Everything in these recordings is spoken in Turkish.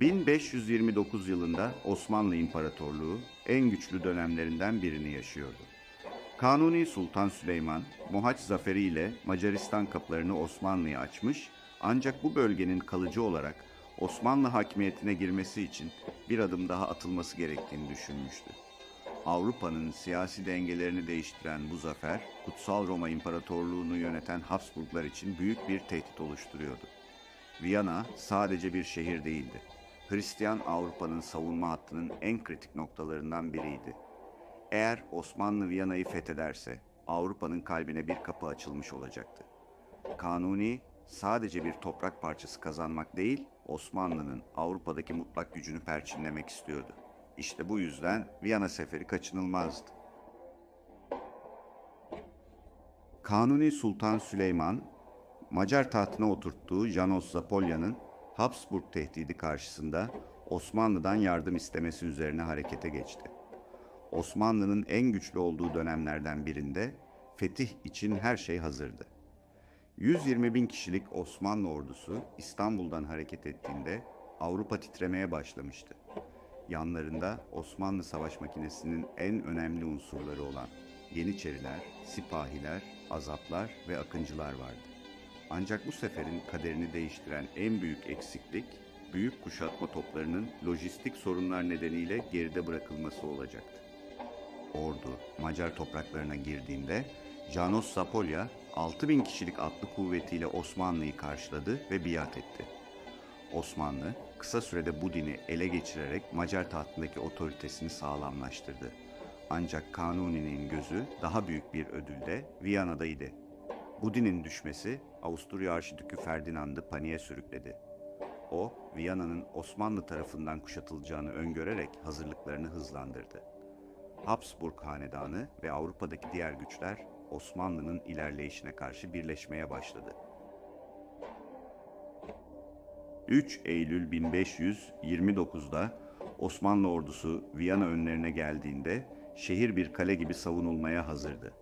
1529 yılında Osmanlı İmparatorluğu en güçlü dönemlerinden birini yaşıyordu. Kanuni Sultan Süleyman, Mohaç Zaferi ile Macaristan kapılarını Osmanlı'ya açmış ancak bu bölgenin kalıcı olarak Osmanlı hakimiyetine girmesi için bir adım daha atılması gerektiğini düşünmüştü. Avrupa'nın siyasi dengelerini değiştiren bu zafer, Kutsal Roma İmparatorluğunu yöneten Habsburglar için büyük bir tehdit oluşturuyordu. Viyana sadece bir şehir değildi. Hristiyan Avrupa'nın savunma hattının en kritik noktalarından biriydi. Eğer Osmanlı Viyana'yı fethederse Avrupa'nın kalbine bir kapı açılmış olacaktı. Kanuni sadece bir toprak parçası kazanmak değil, Osmanlı'nın Avrupa'daki mutlak gücünü perçinlemek istiyordu. İşte bu yüzden Viyana seferi kaçınılmazdı. Kanuni Sultan Süleyman, Macar tahtına oturttuğu Janos Zapolya'nın Habsburg tehdidi karşısında Osmanlı'dan yardım istemesi üzerine harekete geçti. Osmanlı'nın en güçlü olduğu dönemlerden birinde fetih için her şey hazırdı. 120 bin kişilik Osmanlı ordusu İstanbul'dan hareket ettiğinde Avrupa titremeye başlamıştı. Yanlarında Osmanlı savaş makinesinin en önemli unsurları olan Yeniçeriler, Sipahiler, Azaplar ve Akıncılar vardı. Ancak bu seferin kaderini değiştiren en büyük eksiklik, büyük kuşatma toplarının lojistik sorunlar nedeniyle geride bırakılması olacaktı. Ordu Macar topraklarına girdiğinde Janos Zapolya 6000 kişilik atlı kuvvetiyle Osmanlı'yı karşıladı ve biat etti. Osmanlı kısa sürede bu dini ele geçirerek Macar tahtındaki otoritesini sağlamlaştırdı. Ancak Kanuni'nin gözü daha büyük bir ödülde Viyana'daydı. Bu dinin düşmesi Avusturya Arşidükü Ferdinand'ı paniğe sürükledi. O, Viyana'nın Osmanlı tarafından kuşatılacağını öngörerek hazırlıklarını hızlandırdı. Habsburg Hanedanı ve Avrupa'daki diğer güçler Osmanlı'nın ilerleyişine karşı birleşmeye başladı. 3 Eylül 1529'da Osmanlı ordusu Viyana önlerine geldiğinde şehir bir kale gibi savunulmaya hazırdı.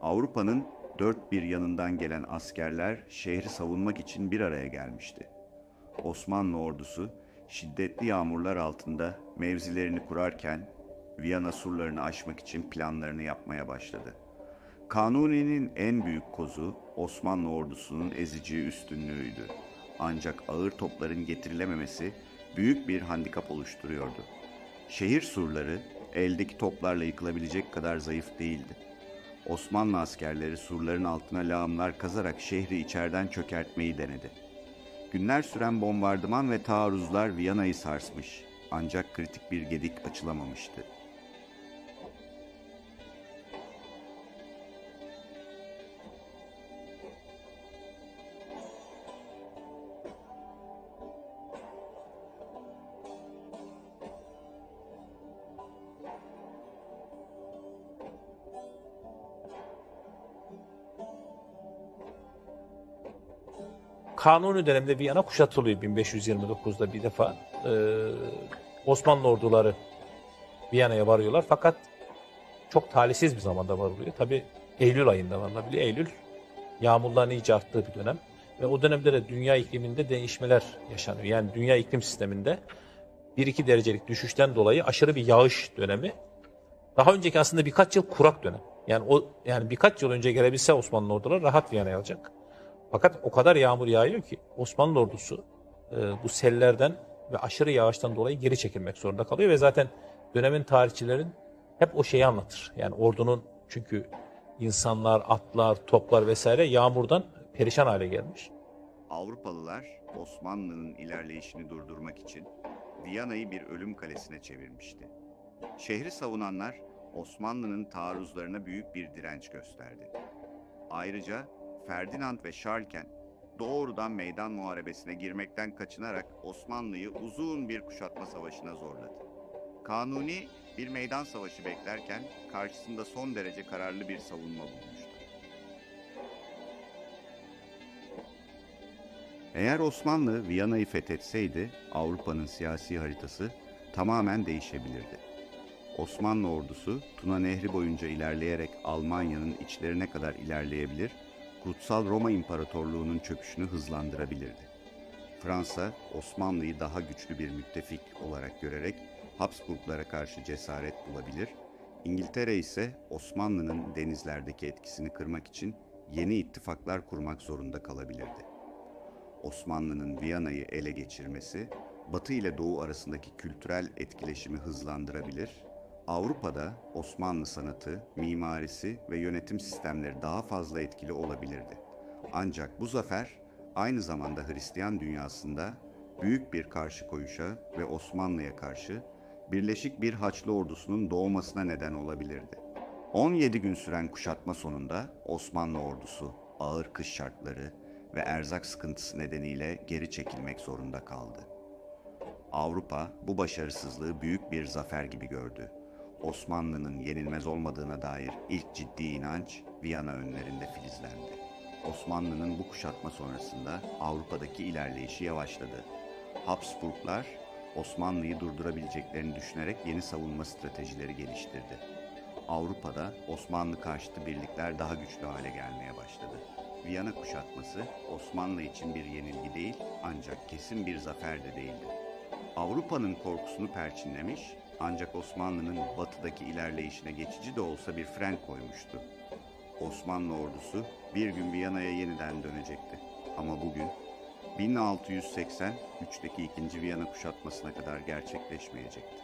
Avrupa'nın dört bir yanından gelen askerler şehri savunmak için bir araya gelmişti. Osmanlı ordusu şiddetli yağmurlar altında mevzilerini kurarken Viyana surlarını aşmak için planlarını yapmaya başladı. Kanuni'nin en büyük kozu Osmanlı ordusunun ezici üstünlüğüydü. Ancak ağır topların getirilememesi büyük bir handikap oluşturuyordu. Şehir surları eldeki toplarla yıkılabilecek kadar zayıf değildi. Osmanlı askerleri surların altına lağımlar kazarak şehri içeriden çökertmeyi denedi. Günler süren bombardıman ve taarruzlar Viyana'yı sarsmış ancak kritik bir gedik açılamamıştı. Kanuni döneminde Viyana kuşatılıyor 1529'da bir defa. Ee, Osmanlı orduları Viyana'ya varıyorlar fakat çok talihsiz bir zamanda varılıyor. Tabi Eylül ayında varılabiliyor. Eylül yağmurların iyice arttığı bir dönem. Ve o dönemde de dünya ikliminde değişmeler yaşanıyor. Yani dünya iklim sisteminde 1-2 derecelik düşüşten dolayı aşırı bir yağış dönemi. Daha önceki aslında birkaç yıl kurak dönem. Yani o yani birkaç yıl önce gelebilse Osmanlı orduları rahat Viyana'ya alacak. Fakat o kadar yağmur yağıyor ki Osmanlı ordusu e, bu sellerden ve aşırı yağıştan dolayı geri çekilmek zorunda kalıyor ve zaten dönemin tarihçilerin hep o şeyi anlatır. Yani ordunun çünkü insanlar, atlar, toplar vesaire yağmurdan perişan hale gelmiş. Avrupalılar Osmanlı'nın ilerleyişini durdurmak için Viyana'yı bir ölüm kalesine çevirmişti. Şehri savunanlar Osmanlı'nın taarruzlarına büyük bir direnç gösterdi. Ayrıca Ferdinand ve Şarlken doğrudan meydan muharebesine girmekten kaçınarak Osmanlı'yı uzun bir kuşatma savaşına zorladı. Kanuni bir meydan savaşı beklerken karşısında son derece kararlı bir savunma bulmuştu. Eğer Osmanlı Viyana'yı fethetseydi Avrupa'nın siyasi haritası tamamen değişebilirdi. Osmanlı ordusu Tuna Nehri boyunca ilerleyerek Almanya'nın içlerine kadar ilerleyebilir, Kutsal Roma İmparatorluğu'nun çöküşünü hızlandırabilirdi. Fransa, Osmanlı'yı daha güçlü bir müttefik olarak görerek Habsburglara karşı cesaret bulabilir, İngiltere ise Osmanlı'nın denizlerdeki etkisini kırmak için yeni ittifaklar kurmak zorunda kalabilirdi. Osmanlı'nın Viyana'yı ele geçirmesi, Batı ile Doğu arasındaki kültürel etkileşimi hızlandırabilir, Avrupa'da Osmanlı sanatı, mimarisi ve yönetim sistemleri daha fazla etkili olabilirdi. Ancak bu zafer aynı zamanda Hristiyan dünyasında büyük bir karşı koyuşa ve Osmanlı'ya karşı birleşik bir Haçlı ordusunun doğmasına neden olabilirdi. 17 gün süren kuşatma sonunda Osmanlı ordusu ağır kış şartları ve erzak sıkıntısı nedeniyle geri çekilmek zorunda kaldı. Avrupa bu başarısızlığı büyük bir zafer gibi gördü. Osmanlı'nın yenilmez olmadığına dair ilk ciddi inanç Viyana önlerinde filizlendi. Osmanlı'nın bu kuşatma sonrasında Avrupa'daki ilerleyişi yavaşladı. Habsburglar Osmanlı'yı durdurabileceklerini düşünerek yeni savunma stratejileri geliştirdi. Avrupa'da Osmanlı karşıtı birlikler daha güçlü hale gelmeye başladı. Viyana kuşatması Osmanlı için bir yenilgi değil ancak kesin bir zafer de değildi. Avrupa'nın korkusunu perçinlemiş ancak Osmanlı'nın batıdaki ilerleyişine geçici de olsa bir fren koymuştu. Osmanlı ordusu bir gün Viyana'ya yeniden dönecekti. Ama bugün 1683'teki 2. Viyana kuşatmasına kadar gerçekleşmeyecekti.